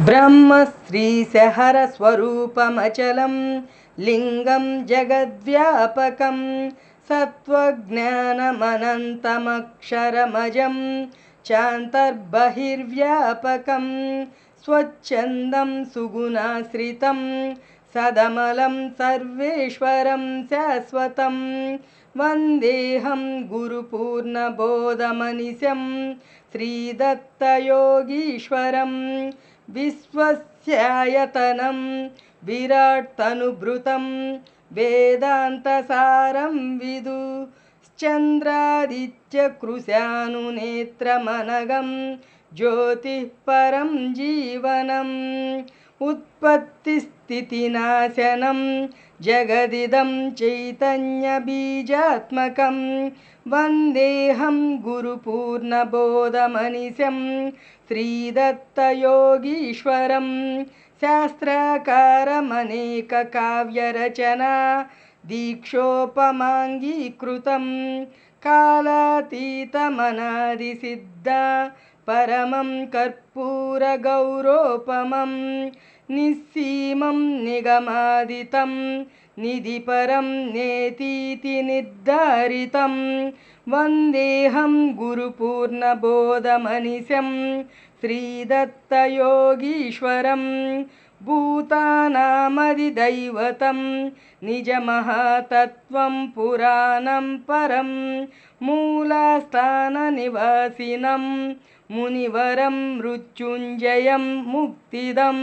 ब्रह्मश्रीशहरस्वरूपमचलं लिङ्गं जगद्व्यापकं सत्त्वज्ञानमनन्तमक्षरमजं चान्तर्बहिर्व्यापकं स्वच्छन्दं सुगुणाश्रितं सदमलं सर्वेश्वरं शाश्वतं वन्देऽहं गुरुपूर्णबोधमनिशं श्रीदत्तयोगीश्वरं विश्वस्यायतनं विराट्तनुभृतं वेदान्तसारं विदुश्चन्द्रादित्यकृशानुनेत्रमनगं ज्योतिः परं जीवनम् उत्पत्तिस्थितिनाशनं जगदिदं चैतन्यबीजात्मकं वन्देऽहं गुरुपूर्णबोधमनिशं श्रीदत्तयोगीश्वरं शास्त्राकारमनेककाव्यरचना दीक्षोपमाङ्गीकृतं कालातीतमनादिसिद्धा परमं कर्पूरगौरोपमं निःसीमं निगमादितं निधिपरं नेतीति निर्धारितं। वन्देऽहं गुरुपूर्णबोधमनिशं श्रीदत्तयोगीश्वरं भूतानामधिदैवतं निजमहातत्त्वं पुराणं परं मूलस्थाननिवासिनं मुनिवरं मृत्युञ्जयं मुक्तिदं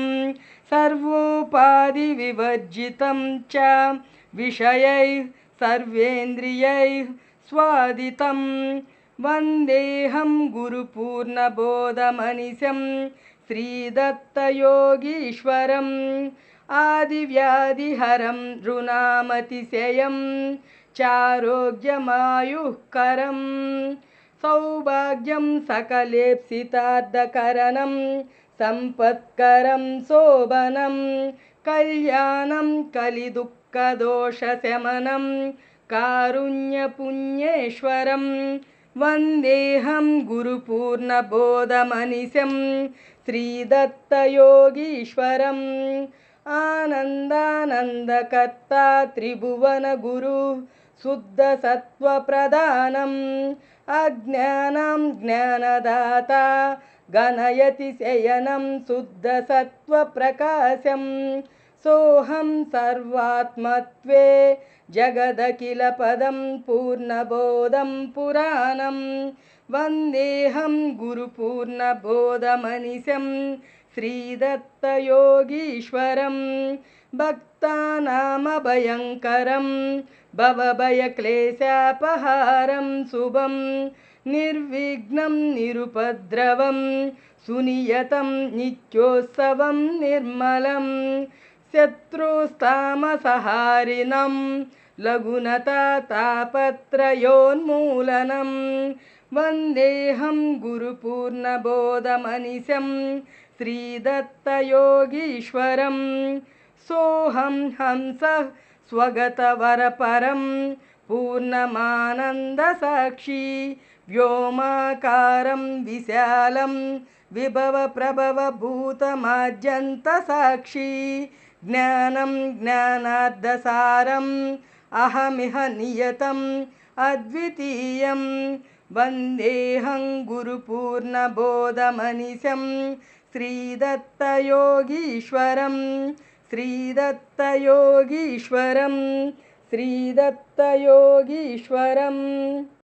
सर्वोपाधिविवर्जितं च विषयैः सर्वेन्द्रियैः स्वादितं। वन्देऽहं गुरुपूर्णबोधमनिशं श्रीदत्तयोगीश्वरम् आदिव्याधिहरं ऋणामतिशयं चारोग्यमायुःकरं सौभाग्यं सकलेप्सितार्धकरणं सम्पत्करं शोभनं कल्याणं कलिदुःखदोषशमनं कारुण्यपुण्येश्वरं वन्देऽहं गुरुपूर्णबोधमनिशं श्रीदत्तयोगीश्वरम् आनन्दानन्दकर्ता त्रिभुवनगुरुः शुद्धसत्त्वप्रधानम् अज्ञानं ज्ञानदाता गणयति शयनं शुद्धसत्त्वप्रकाशं सोऽहं सर्वात्मत्वे जगदखिलपदं पूर्णबोधं पुराणं। वन्देऽहं गुरुपूर्णबोधमनिशं श्रीदत्तयोगीश्वरं। भक्तानामभयङ्करं भवभयक्लेशापहारं शुभं। निर्विघ्नं निरुपद्रवं सुनियतं नित्योत्सवं निर्मलं शत्रुस्तामसहारिणं लघुनता तापत्रयोन्मूलनं वन्देऽहं गुरुपूर्णबोधमनिशं श्रीदत्तयोगीश्वरं सोऽहं हंसः स्वगतवरपरं पूर्णमानन्दसाक्षी व्योमाकारं विशालं विभवप्रभवभूतमाद्यन्तसाक्षी ज्ञानं ज्ञानार्धसारम् अहमिह नियतम् अद्वितीयं वन्देऽहं गुरुपूर्णबोधमनिशं श्रीदत्तयोगीश्वरं श्रीदत्तयोगीश्वरं श्रीदत्तयोगीश्वरम्